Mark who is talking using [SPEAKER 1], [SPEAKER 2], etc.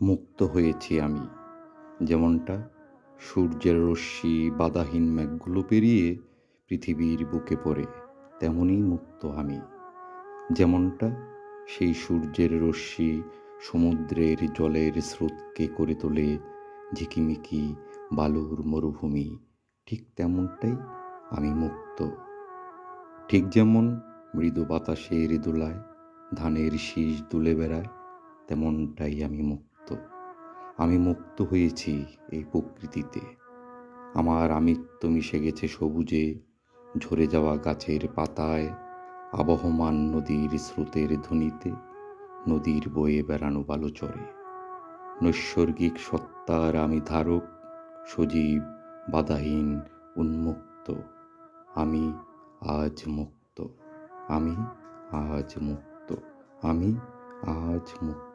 [SPEAKER 1] মুক্ত হয়েছি আমি। যেমনটা সূর্যের রশ্মি, বাধাহীন মেঘগুলো পেরিয়ে পৃথিবীর বুকে পড়ে তেমনই মুক্ত আমি। যেমনটা সেই সূর্যের রশ্মি সমুদ্রের জলের স্রোতকে করে তোলে, ঝিকিমিকি বালুর মরুভূমি, ঠিক তেমনটাই আমি মুক্ত। ঠিক যেমন মৃদু বাতাসের দোলায় ধানের শীষ দুলে বেড়ায়, তেমনটাই আমি মুক্ত। আমি মুক্ত হয়েছি এই প্রকৃতিতে। আমার আমিত্ব মিশে গেছে সবুজে, ঝরে যাওয়া গাছের পাতায়, আবহমান নদীর স্রোতের ধ্বনিতে, নদীর বয়ে বেড়ানো বালুচরে। নৈসর্গিক সত্তার আমি ধারক, সজীব, বাধাহীন, উন্মুক্ত। আমি আজ মুক্ত। আমি আজ মুক্ত। আমি আজ মুক্ত।